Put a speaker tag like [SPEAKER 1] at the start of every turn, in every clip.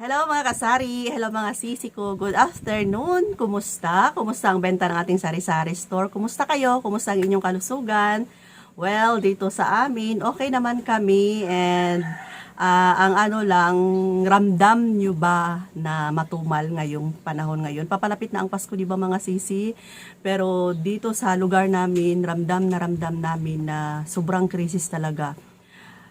[SPEAKER 1] Hello mga kasari, hello mga sisi ko, good afternoon, kumusta? Kumusta ang benta ng ating sari-sari store? Kumusta kayo? Kumusta ang inyong kalusugan? Well, dito sa amin, okay naman kami and ah, ang ano lang, ramdam nyo ba na matumal ngayong panahon ngayon? Papalapit na ang Pasko, di ba mga sisi? Pero dito sa lugar namin, ramdam na ramdam namin na sobrang krisis talaga.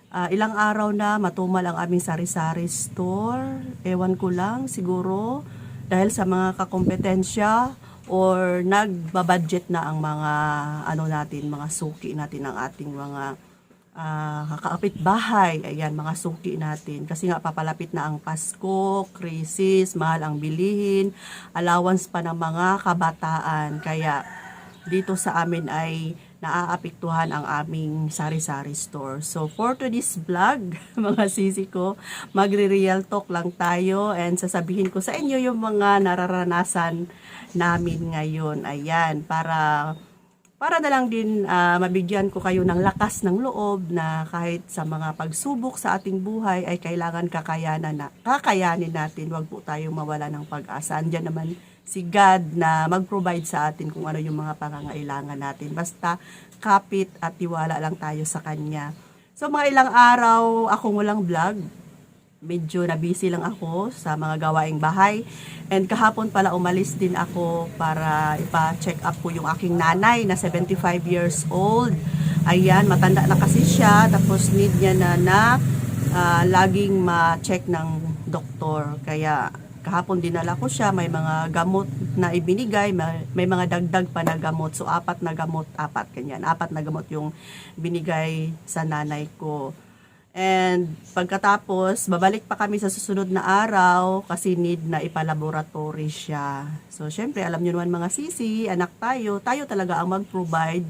[SPEAKER 1] Ah, ilang araw na matumal ang aming sari-sari store. Ewan ko lang, siguro dahil sa mga kakompetensya or nagbabudget na ang mga ano natin, mga suki natin ng ating mga ah, kakaapit bahay. Ayan, mga suki natin. Kasi nga papalapit na ang Pasko, krisis, mahal ang bilihin, allowance pa ng mga kabataan. Kaya dito sa amin ay naaapektuhan ang aming sari-sari store. So, for today's vlog, mga sisi ko, magre-real talk lang tayo and sasabihin ko sa inyo yung mga nararanasan namin ngayon. Ayan, para para na lang din ah, mabigyan ko kayo ng lakas ng loob na kahit sa mga pagsubok sa ating buhay ay kailangan kakayanan na kakayanin natin. Huwag po tayong mawala ng pag-asa. Andiyan naman si God na mag-provide sa atin kung ano yung mga pangangailangan natin. Basta kapit at tiwala lang tayo sa Kanya. So mga ilang araw akong walang vlog. Medyo na busy lang ako sa mga gawaing bahay. And kahapon pala umalis din ako para ipa-check up ko yung aking nanay na 75 years old. Ayan, matanda na kasi siya. Tapos need niya na na ah, laging ma-check ng doktor. Kaya kahapon dinala ko siya, may mga gamot na ibinigay, may, may mga dagdag pa na gamot. So, apat na gamot, apat, kanyan. Apat na gamot yung binigay sa nanay ko. And pagkatapos, babalik pa kami sa susunod na araw kasi need na ipalaboratory siya. So, syempre, alam nyo naman mga sisi, anak tayo, tayo talaga ang mag-provide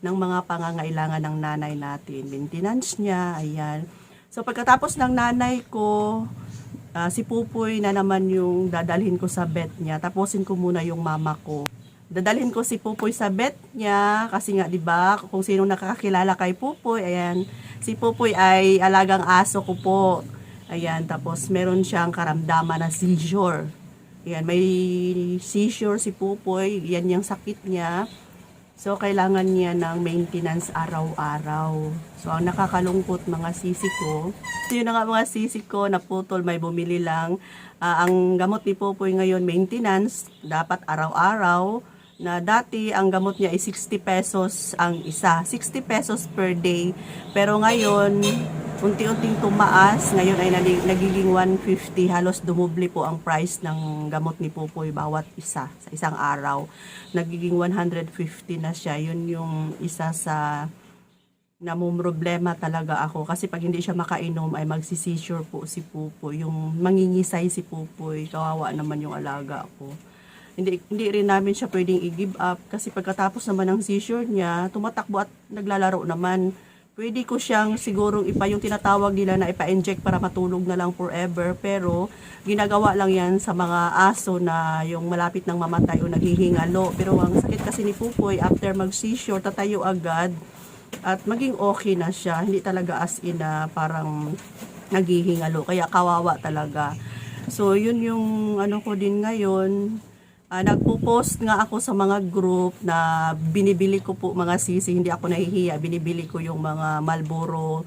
[SPEAKER 1] ng mga pangangailangan ng nanay natin. Maintenance niya, ayan. So, pagkatapos ng nanay ko, Ah, si Pupoy na naman yung dadalhin ko sa vet niya. Tapusin ko muna yung mama ko. Dadalhin ko si Pupoy sa vet niya kasi nga 'di ba, kung sino nakakakilala kay Pupoy, ayan. Si Pupoy ay alagang aso ko po. Ayan, tapos meron siyang karamdaman na seizure. Ayan, may seizure si Pupoy, yan yung sakit niya. So, kailangan niya ng maintenance araw-araw. So, ang nakakalungkot mga sisi ko, so, yun nga mga sisi ko, naputol, may bumili lang. Ah, ang gamot ni Popoy ngayon, maintenance, dapat araw-araw, na dati ang gamot niya ay 60 pesos ang isa. 60 pesos per day. Pero ngayon, unti-unting tumaas. Ngayon ay nagiging 150. Halos dumoble po ang price ng gamot ni Popoy bawat isa sa isang araw. Nagiging 150 na siya. Yun yung isa sa namumroblema talaga ako kasi pag hindi siya makainom ay magsisisure po si Pupoy yung mangingisay si Pupoy kawawa naman yung alaga ko hindi hindi rin namin siya pwedeng i-give up kasi pagkatapos naman ng seizure niya tumatakbo at naglalaro naman pwede ko siyang sigurong ipa yung tinatawag nila na ipa-inject para matulog na lang forever pero ginagawa lang yan sa mga aso na yung malapit ng mamatay o naghihingalo pero ang sakit kasi ni Pupoy after mag-seizure tatayo agad at maging okay na siya. Hindi talaga as in na parang naghihingalo. Kaya kawawa talaga. So, yun yung ano ko din ngayon. Ah, nagpo-post nga ako sa mga group na binibili ko po mga sisi. Hindi ako nahihiya. Binibili ko yung mga Marlboro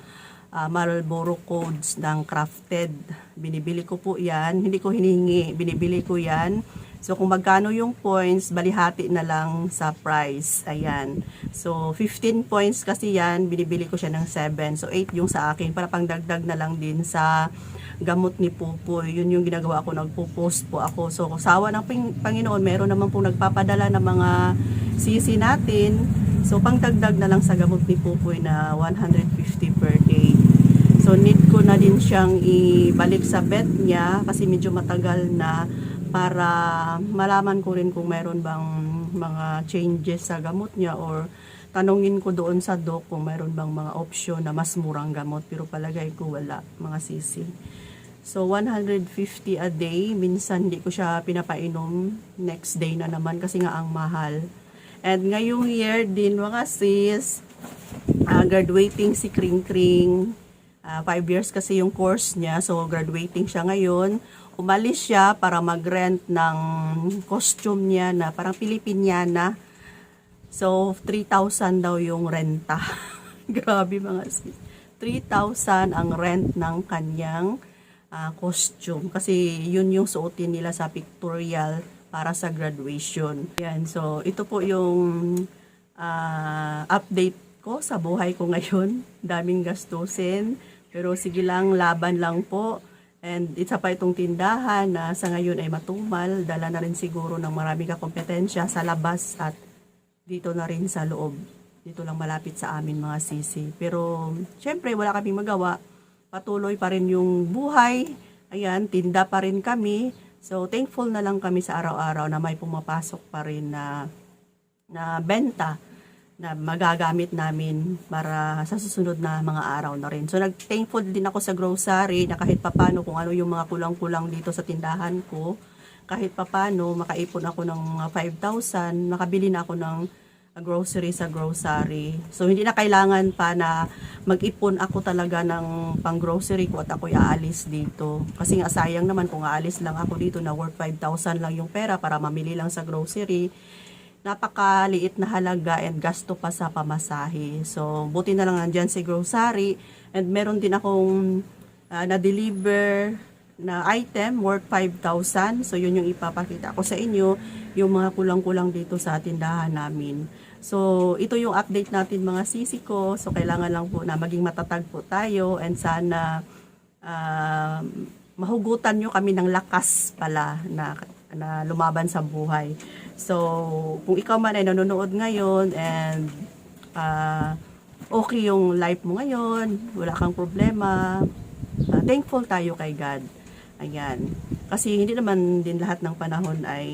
[SPEAKER 1] ah, Marlboro codes ng crafted. Binibili ko po yan. Hindi ko hinihingi. Binibili ko yan. So, kung magkano yung points, balihati na lang sa price. Ayan. So, 15 points kasi yan, binibili ko siya ng 7. So, 8 yung sa akin para pangdagdag na lang din sa gamot ni Pupoy. Yun yung ginagawa ko, nagpo-post po ako. So, sawa ng Panginoon, meron naman po nagpapadala ng mga sisi natin. So, pangdagdag na lang sa gamot ni Pupoy na 150 per day. So, need ko na din siyang ibalik sa vet niya kasi medyo matagal na para malaman ko rin kung meron bang mga changes sa gamot niya or tanungin ko doon sa doc kung meron bang mga option na mas murang gamot pero palagay ko wala mga sisi. So 150 a day, minsan hindi ko siya pinapainom, next day na naman kasi nga ang mahal. And ngayong year din mga sis, ah, graduating si Kring Kring. Ah, five years kasi yung course niya, so graduating siya ngayon. umalis siya para mag-rent ng costume niya na parang Pilipiniana. So, 3,000 daw yung renta. Grabe mga sis. 3,000 ang rent ng kanyang ah, costume. Kasi yun yung suotin nila sa pictorial para sa graduation. Yan. So, ito po yung ah, update ko sa buhay ko ngayon. Daming gastusin. Pero sige lang, laban lang po. And isa pa itong tindahan na sa ngayon ay matumal. Dala na rin siguro ng maraming kakompetensya sa labas at dito na rin sa loob. Dito lang malapit sa amin mga sisi. Pero syempre wala kaming magawa. Patuloy pa rin yung buhay. Ayan, tinda pa rin kami. So thankful na lang kami sa araw-araw na may pumapasok pa rin na na benta na magagamit namin para sa susunod na mga araw na rin. So nag-thankful din ako sa grocery na kahit papano kung ano yung mga kulang-kulang dito sa tindahan ko, kahit papano makaipon ako ng mga 5,000, makabili na ako ng uh, grocery sa grocery. So hindi na kailangan pa na mag-ipon ako talaga ng pang grocery ko at ako'y aalis dito. Kasi nga sayang naman kung aalis lang ako dito na worth 5,000 lang yung pera para mamili lang sa grocery napakaliit na halaga and gasto pa sa pamasahe. So, buti na lang nandyan si grocery and meron din akong ah, na-deliver na item worth 5,000. So, yun yung ipapakita ko sa inyo, yung mga kulang-kulang dito sa tindahan namin. So, ito yung update natin mga sisi ko. So, kailangan lang po na maging matatag po tayo and sana ah, mahugutan nyo kami ng lakas pala na, na lumaban sa buhay. So, kung ikaw man ay nanonood ngayon and ah, okay yung life mo ngayon, wala kang problema, ah, thankful tayo kay God. Ayan. Kasi hindi naman din lahat ng panahon ay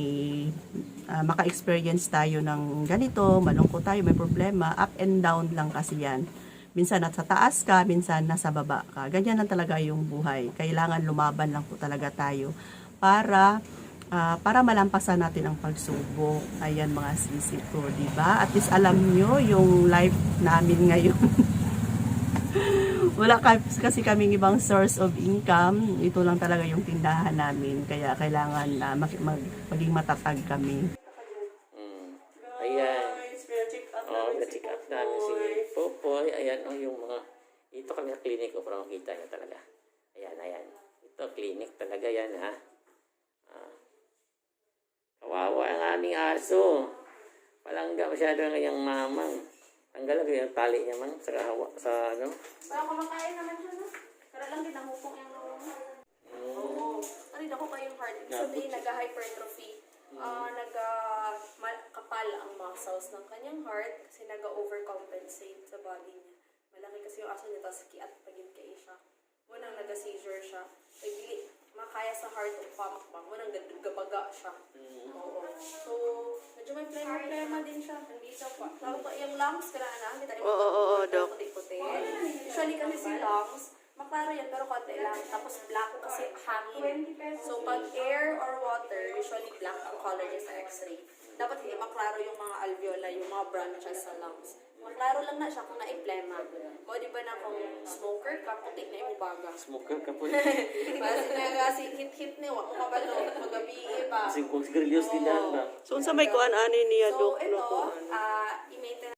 [SPEAKER 1] ah, maka-experience tayo ng ganito, malungkot tayo, may problema, up and down lang kasi yan. Minsan nasa taas ka, minsan nasa baba ka. Ganyan lang talaga yung buhay. Kailangan lumaban lang po talaga tayo para ah, para malampasan natin ang pagsubok. Ayan mga sisi ko, di ba? At least alam nyo yung life namin ngayon. Wala ka, kasi kaming ibang source of income. Ito lang talaga yung tindahan namin. Kaya kailangan na mag, mag, maging matatag kami.
[SPEAKER 2] Mm. Ayan. Oh, na-check up namin si Popoy. Ayan, oh, yung mga... Ito kami sa clinic ko para makita niya talaga. Ayan, ayan. Ito, clinic talaga yan, ha? Ah. Kawawa ang aming aso. Palangga masyado ang kanyang mamang. Tanggal lang yung tali niya man sa kahawa, sa ano.
[SPEAKER 3] Parang kumakain naman siya, no? Pero lang din ang hupong yung loob. Oo. Ano ako kayong heart? Ibig sabihin, nag-hypertrophy. Ah, nag-kapal ang muscles ng kanyang heart kasi nag-overcompensate sa body niya. Malaki kasi yung aso niya, tapos kiat pagin kay siya. Munang nag-seizure siya. Nagli, makaya sa heart o pamakbang. Munang gabaga siya. Oo. So, Lalo pa yung lungs, kailangan na. Kita
[SPEAKER 1] Oo, oo, oo, Doc.
[SPEAKER 3] puti-puti. Usually kasi si lungs, maklaro yan pero konti lang. Tapos black kasi hangin. So pag air or water, usually black ang color niya sa x-ray. Dapat hindi maklaro yung mga alveoli, yung mga branches sa lungs. Maklaro lang na siya kung na-iplema. O di ba na kung smoker ka, puti na yung baga.
[SPEAKER 2] Smoker ka po.
[SPEAKER 3] Kasi nga si hit-hit ni, wak mo kabalo, magabi pa.
[SPEAKER 2] Kasi kung sigarilyos din lahat ba?
[SPEAKER 1] So, unsa may kuan ani niya,
[SPEAKER 3] So,
[SPEAKER 1] Dok?
[SPEAKER 3] ito, ah,